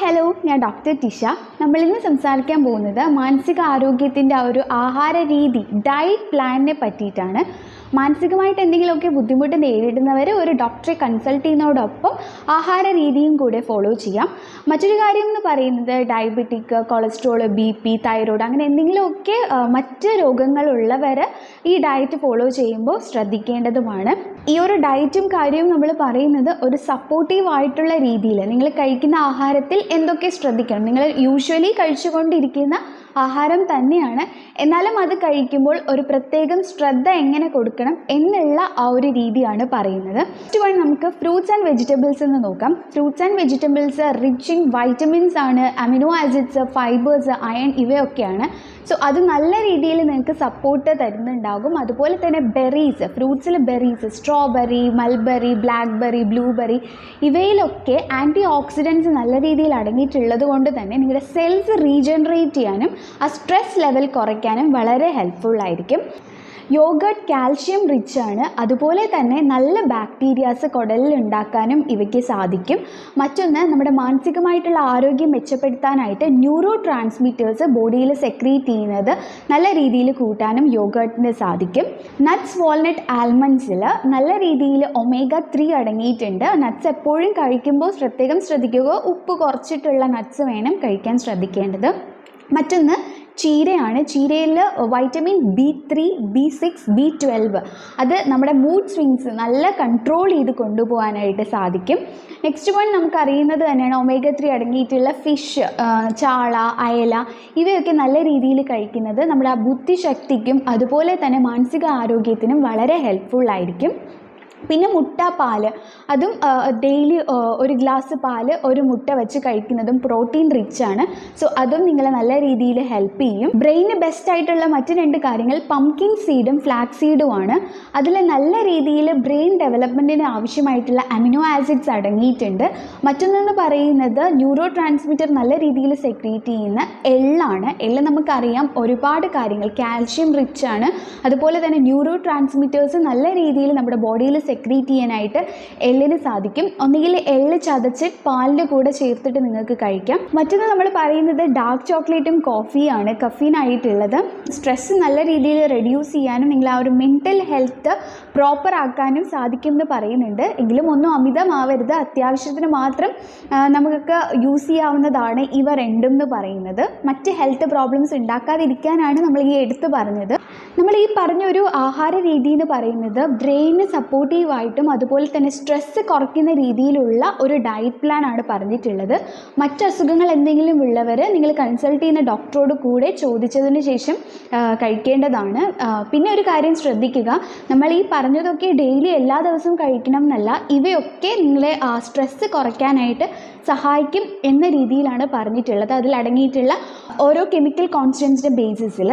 Hello ഞാൻ doctor Tisha നമ്മൾ ഇന്ന് സംസാരിക്കാൻ പോകുന്നത് മാനസിക ആരോഗ്യത്തിന്റെ ആ ഒരു ആഹാര രീതി ഡയറ്റ് പ്ലാനിനെ പറ്റിയിട്ടാണ്. മാനസികമായിട്ട് എന്തെങ്കിലുമൊക്കെ ബുദ്ധിമുട്ട് നേരിടുന്നവർ ഒരു ഡോക്ടറെ കൺസൾട്ട് ചെയ്യുന്നതോടൊപ്പം ആഹാര രീതിയും കൂടെ ഫോളോ ചെയ്യാം. മറ്റൊരു കാര്യം എന്ന് പറയുന്നത് diabetic cholesterol B P thyroid അങ്ങനെ എന്തെങ്കിലുമൊക്കെ മറ്റ് രോഗങ്ങളുള്ളവർ ഈ ഡയറ്റ് ഫോളോ ചെയ്യുമ്പോൾ ശ്രദ്ധിക്കേണ്ടതുമാണ്. ഈ ഒരു ഡയറ്റും കാര്യവും നമ്മൾ പറയുന്നത് ഒരു സപ്പോർട്ടീവ് ആയിട്ടുള്ള രീതിയിൽ നിങ്ങൾ കഴിക്കുന്ന ആഹാരത്തിൽ എന്തൊക്കെ ശ്രദ്ധിക്കണം? നിങ്ങൾ യൂഷ്വലി കഴിച്ചുകൊണ്ടിരിക്കുന്ന ആഹാരം തന്നെയാണ്. എന്നാലും അത് കഴിക്കുമ്പോൾ ഒരു പ്രത്യേകം ശ്രദ്ധ എങ്ങനെ കൊടുക്കണം എന്നുള്ള ആ ഒരു രീതിയാണ് പറയുന്നത്. ഫസ്റ്റ് വൺ നമുക്ക് ഫ്രൂട്ട്സ് ആൻഡ് വെജിറ്റബിൾസ് എന്ന് നോക്കാം. Fruits and vegetables rich in vitamins ആണ് അമിനോ ആസിഡ്സ് ഫൈബേഴ്സ് അയൺ ഇവയൊക്കെയാണ്. സോ അത് നല്ല രീതിയിൽ നിങ്ങൾക്ക് സപ്പോർട്ട് തരുന്നുണ്ടാകും. അതുപോലെ തന്നെ berries ഫ്രൂട്ട്സിൽ berries strawberry mulberry blackberry blueberry ഇവയിലൊക്കെ antioxidants നല്ല രീതിയിൽ അടങ്ങിയിട്ടുള്ളത് കൊണ്ട് തന്നെ നിങ്ങളുടെ സെൽസ് റീജനറേറ്റ് ചെയ്യാനും ആ സ്ട്രെസ് ലെവൽ കുറയ്ക്കാനും വളരെ ഹെൽപ്ഫുൾ ആയിരിക്കും. യോഗട്ട് കാൽഷ്യം റിച്ച് ആണ്. അതുപോലെ തന്നെ നല്ല ബാക്ടീരിയാസ് കുടലിൽ ഉണ്ടാക്കാനും ഇവയ്ക്ക് സാധിക്കും. മറ്റൊന്ന് നമ്മുടെ മാനസികമായിട്ടുള്ള ആരോഗ്യം മെച്ചപ്പെടുത്താനായിട്ട് ന്യൂറോ ട്രാൻസ്മിറ്റേഴ്സ് ബോഡിയിൽ സെക്രീറ്റ് ചെയ്യുന്നത് നല്ല രീതിയിൽ കൂട്ടാനും യോഗട്ടിന് സാധിക്കും. നട്ട്സ് വാൾനട്ട് ആൽമണ്ട്സിൽ നല്ല രീതിയിൽ ഒമേഗ ത്രീ അടങ്ങിയിട്ടുണ്ട്. നട്ട്സ് എപ്പോഴും കഴിക്കുമ്പോൾ പ്രത്യേകം ശ്രദ്ധിക്കുക. ഉപ്പ് കുറച്ചിട്ടുള്ള നട്ട്സ് വേണം കഴിക്കാൻ ശ്രദ്ധിക്കേണ്ടത്. മറ്റൊന്ന് ചീരയാണ്. ചീരയിൽ vitamin B three B six B twelve അത് നമ്മുടെ മൂഡ് സ്വിങ്സ് നല്ല കൺട്രോൾ ചെയ്ത് കൊണ്ടുപോകാനായിട്ട് സാധിക്കും. നെക്സ്റ്റ് വൺ നമുക്ക് അറിയുന്നത് തന്നെയാണ് ഒമേഗ ത്രീ അടങ്ങിയിട്ടുള്ള ഫിഷ് ചാള അയല ഇവയൊക്കെ നല്ല രീതിയിൽ കഴിക്കുന്നത് നമ്മുടെ ആ ബുദ്ധിശക്തിക്കും അതുപോലെ തന്നെ മാനസിക ആരോഗ്യത്തിനും വളരെ ഹെൽപ്ഫുൾ ആയിരിക്കും. പിന്നെ മുട്ട പാൽ അതും ഡെയിലി ഒരു ഗ്ലാസ് പാൽ ഒരു മുട്ട വെച്ച് കഴിക്കുന്നതും പ്രോട്ടീൻ റിച്ച് ആണ്. സോ അതും നിങ്ങളെ നല്ല രീതിയിൽ ഹെൽപ്പ് ചെയ്യും. ബ്രെയിന് ബെസ്റ്റ് ആയിട്ടുള്ള മറ്റ് രണ്ട് കാര്യങ്ങൾ പംകിൻ സീഡും ഫ്ലാക്സ് സീഡും ആണ്. അതിൽ നല്ല രീതിയിൽ ബ്രെയിൻ ഡെവലപ്മെന്റിന് ആവശ്യമായിട്ടുള്ള അമിനോ ആസിഡ്സ് അടങ്ങിയിട്ടുണ്ട്. മറ്റൊന്നെന്ന് പറയുന്നത് ന്യൂറോ ട്രാൻസ്മിറ്റർ നല്ല രീതിയിൽ സെക്രീറ്റ് ചെയ്യുന്ന എള്ളാണ്. എള്ള് നമുക്കറിയാം ഒരുപാട് കാര്യങ്ങൾ കാൽഷ്യം റിച്ച് ആണ്. അതുപോലെ തന്നെ ന്യൂറോ ട്രാൻസ്മിറ്റേഴ്സ് നല്ല രീതിയിൽ നമ്മുടെ ബോഡിയിൽ ചെയ്യാനായിട്ട് എള്ളിന് സാധിക്കും. ഒന്നുകിൽ എള്ള് ചതച്ച് പാലിന്റെ കൂടെ ചേർത്തിട്ട് നിങ്ങൾക്ക് കഴിക്കാം. മറ്റൊന്ന് നമ്മൾ പറയുന്നത് ഡാർക്ക് ചോക്ലേറ്റും കോഫിയാണ് കഫീനായിട്ടുള്ളത് സ്ട്രെസ് നല്ല രീതിയിൽ റെഡ്യൂസ് ചെയ്യാനും നിങ്ങൾ ആ ഒരു മെന്റൽ ഹെൽത്ത് പ്രോപ്പർ ആക്കാനും സാധിക്കും എന്ന് പറയുന്നുണ്ട്. എങ്കിലും ഒന്നും അമിതമാവരുത്. അത്യാവശ്യത്തിന് മാത്രം നമുക്കൊക്കെ നമുക്ക് യൂസ് ചെയ്യാവുന്നതാണ് ഇവ രണ്ടും എന്ന് പറയുന്നത്. മറ്റ് ഹെൽത്ത് പ്രോബ്ലംസ് ഉണ്ടാക്കാതിരിക്കാനാണ് നമ്മൾ ഈ എടുത്തു പറഞ്ഞത്. നമ്മൾ ഈ പറഞ്ഞ ഒരു ആഹാര രീതി എന്ന് പറയുന്നത് ബ്രെയിന് സപ്പോർട്ടീവായിട്ടും അതുപോലെ തന്നെ സ്ട്രെസ്സ് കുറയ്ക്കുന്ന രീതിയിലുള്ള ഒരു ഡയറ്റ് പ്ലാൻ ആണ് പറഞ്ഞിട്ടുള്ളത്. മറ്റ് അസുഖങ്ങൾ എന്തെങ്കിലും ഉള്ളവർ നിങ്ങൾ കൺസൾട്ട് ചെയ്യുന്ന ഡോക്ടറോട് കൂടെ ചോദിച്ചതിന് ശേഷം കഴിക്കേണ്ടതാണ്. പിന്നെ ഒരു കാര്യം ശ്രദ്ധിക്കുക. നമ്മൾ ഈ പറഞ്ഞതൊക്കെ ഡെയിലി എല്ലാ ദിവസവും കഴിക്കണം എന്നല്ല ഇവയൊക്കെ നിങ്ങളെ സ്ട്രെസ്സ് കുറയ്ക്കാനായിട്ട് സഹായിക്കും എന്ന രീതിയിലാണ് പറഞ്ഞിട്ടുള്ളത്. അതിൽ അടങ്ങിയിട്ടുള്ള ഓരോ കെമിക്കൽ കോൺസ്റ്റൻസിന്റെ ബേസിസിൽ